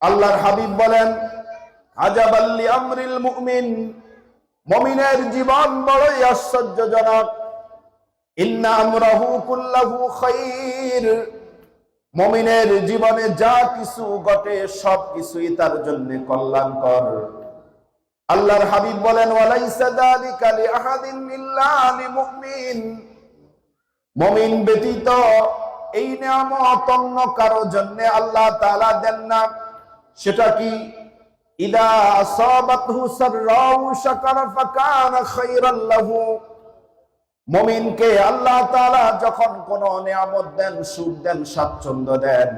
আল্লাহর হাবিব বলেন জীবন বড়ই আশ্চর্যজনক। মুমিনের জীবনে যা কিছু ঘটে সব কিছুই তার জন্য কল্যাণকর। আল্লাহর হাবিব বলেন মুমিন ব্যতীত এই নিয়ামত অন্য কারও জন্য আল্লাহ তাআলা দেন না। সেটা কি? ইদা আসাবাতহু সাররাউ শাকারা ফাকানা খায়রান লাহু। মুমিনকে আল্লাহ তাআলা যখন কোন নিয়ামত দেন সুখ দেন, স্বাচ্ছন্দ্য দেন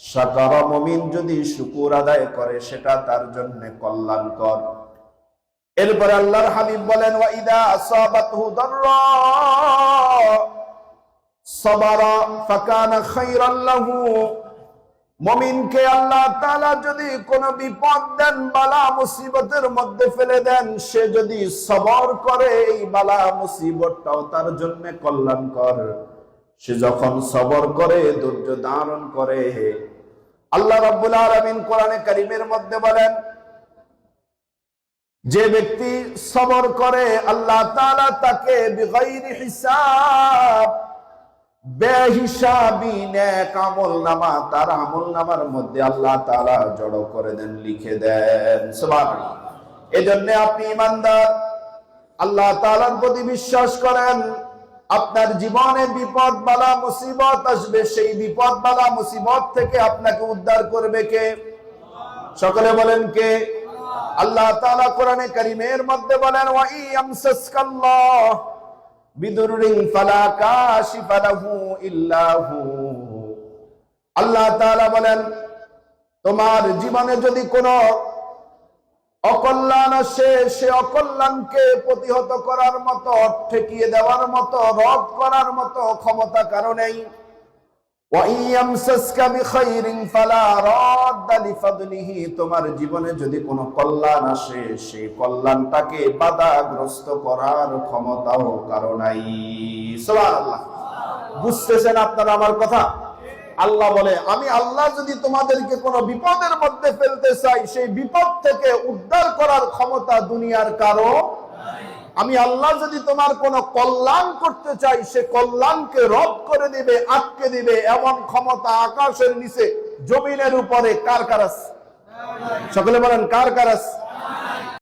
সাকার মুমিন যদি শুকুর আদায় করে, সেটা তার জন্য কল্যাণকর। এরপরে আল্লাহর হাবিব বলেন, ওয়া ইদা আসাবাতহু দাররা। সাবারা ফাকানা খায়রান লাহু। মমিনকে আল্লাহ তাআলা যদি কোন বিপদ দেন, বালা মুসিবতের মধ্যে ফেলে দেন, সে যদি সবর করে, এই বালা মুসিবতটাও তার জন্য কল্যাণকর। সে যখন সবর করে, ধৈর্য ধারণ করে, আল্লাহ রাব্বুল আলামিন কোরআনে কারীমের মধ্যে বলেন, যে ব্যক্তি সবর করে, আল্লাহ তাআলা তাকে বিগাইরি হিসাব আমল নামা তার আমল নামার মধ্যে আল্লাহ তাআলা জড়ো করে দেন, লিখে দেন। এজন্য আপনি ইমানদার আল্লাহ তাআলার প্রতি বিশ্বাস করেন, আপনার জীবনে বিপদ বালা মুসিবত আসবে, সেই বিপদ বালা মুসিবত থেকে আপনাকে উদ্ধার করবে কে? সকলে বলেন কে? আল্লাহ তাআলা কোরআনে কারীমের মধ্যে বলেন ওয়া ইয়ামসাসকাল্লাহ বিদুরিন আল্লাহ বলেন, তোমার জীবনে যদি কোনো অকল্যাণ আসে, সে অকল্যাণকে প্রতিহত করার মতো, ঠেকিয়ে দেওয়ার মতো রব করার মতো ক্ষমতা কারণেই তোমার জীবনে যদি কোনো কল্যাণ আসে, সেই কল্যাণটাকে বাধাগ্রস্ত করার ক্ষমতাও কারণাই সুবহানাল্লাহ। বুঝতেছেন আপনারা আমার কথা? আল্লাহ বলে, আমি আল্লাহ যদি তোমাদেরকে কোনো বিপদের মধ্যে ফেলতে চাই, সেই বিপদ থেকে উদ্ধার করার ক্ষমতা দুনিয়ার কারও আমি আল্লাহ যদি তোমার কোনো কল্যাণ করতে চাই, সে কল্যাণকে রদ করে দিবে, আটকে দিবে এমন ক্ষমতা আকাশের নিচে, জমিনের উপরে কার কারাস সকলে বলেন, কার কার আছে?